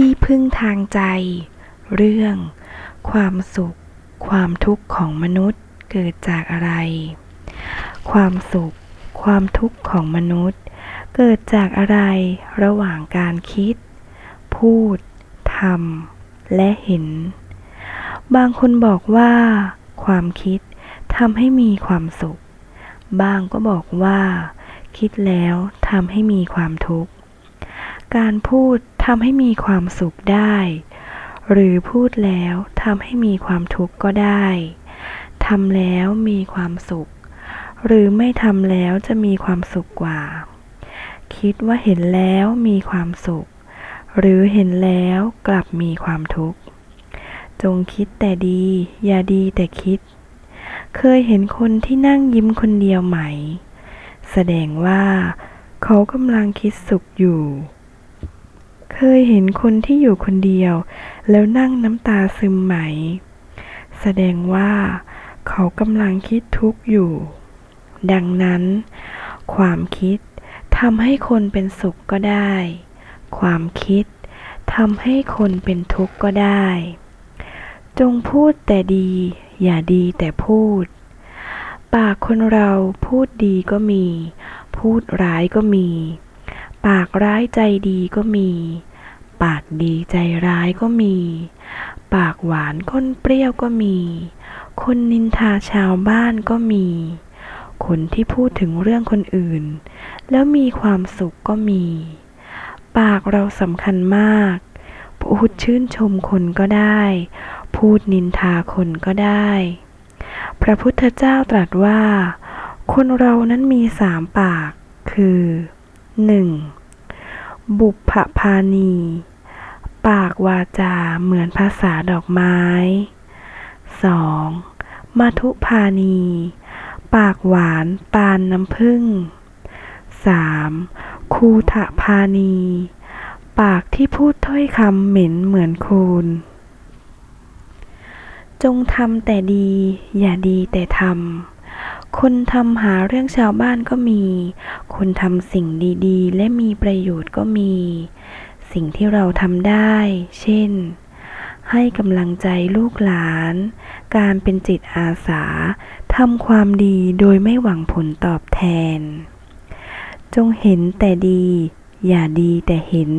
ที่พึ่งทางใจ เรื่อง ความสุข ความทุกข์ของมนุษย์เกิดจากอะไร ความสุข ความทุกข์ของมนุษย์ เกิดจากอะไรระหว่างการคิด พูดทำและเห็น บางคนบอกว่า ความคิดทำให้มีความสุข บางก็บอกว่า คิดแล้วทำให้มีความทุกข์ การพูด ทำให้มีความสุขได้ หรือพูดแล้วทำให้มีความทุกข์ก็ได้ทำแล้วมีความสุข หรือไม่ทำแล้วจะมีความสุขกว่า คิดว่าเห็นแล้วมีความสุข หรือเห็นแล้วกลับมีความทุกข์ จงคิดแต่ดี อย่าดีแต่คิด เคยเห็นคนที่นั่งยิ้มคนเดียวไหม แสดงว่าเขากำลังคิดสุขอยู่ เคยเห็นคนที่อยู่คนเดียว แล้วนั่งน้ำตาซึมไหม แสดงว่าเขากำลังคิดทุกข์อยู่ ดังนั้น ความคิดทำให้คนเป็นสุขก็ได้ ความคิดทำให้คนเป็นทุกข์ก็ได้ จงพูดแต่ดี อย่าดีแต่พูด ปากคนเราพูดดีก็มี พูดร้ายก็มี ปากร้ายใจดีก็มี ปากดีใจร้ายก็มี ปากหวานก้นเปรี้ยวก็มี คนนินทาชาวบ้านก็มี คนที่พูดถึงเรื่องคนอื่น แล้วมีความสุขก็มี ปากเราสำคัญมาก พูดชื่นชมคนก็ได้ พูดนินทาคนก็ได้ พระพุทธเจ้าตรัสว่า คนเรานั้นมีสามปาก คือ 1. บุพพานีปากวาจาเหมือนภาษาดอกไม้ 2. มัทุพานีปากหวานปานน้ำผึ้ง 3. คูทะพานีปากที่พูดถ้อยคำเหม็นเหมือนคูนจงทำแต่ดี อย่าดีแต่ทำ คนทำหาเรื่องชาวบ้านก็มี คนทำสิ่งดีๆ และมีประโยชน์ก็มี สิ่งที่เราทำได้ เช่น ให้กำลังใจลูกหลาน การเป็นจิตอาสา ทำความดีโดยไม่หวังผลตอบแทน จงเห็นแต่ดี อย่าดีแต่เห็น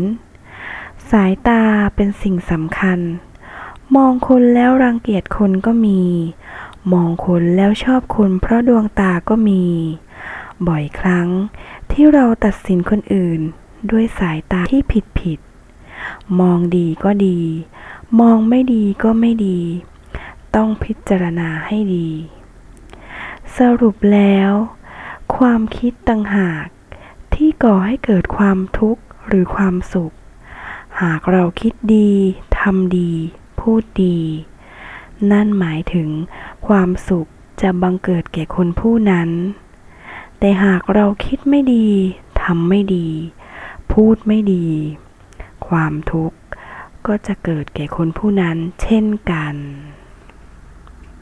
สายตาเป็นสิ่งสำคัญ มองคนแล้วรังเกียจคนก็มี มองคนแล้วชอบคนเพราะดวงตาก็มี บ่อยครั้งที่เราตัดสินคนอื่นด้วยสายตาที่ผิดผิด มองดีก็ดี มองไม่ดีก็ไม่ดี ต้องพิจารณาให้ดี สรุปแล้ว ความคิดต่างหากที่ก่อให้เกิดความทุกข์หรือความสุข หากเราคิดดี ทำดี พูดดี นั่นหมายถึง ความสุขจะบังเกิดแก่คนผู้นั้น แต่หากเราคิดไม่ดีทำไม่ดี พูดไม่ดี ความทุกข์ก็จะเกิดแก่คนผู้นั้นเช่นกัน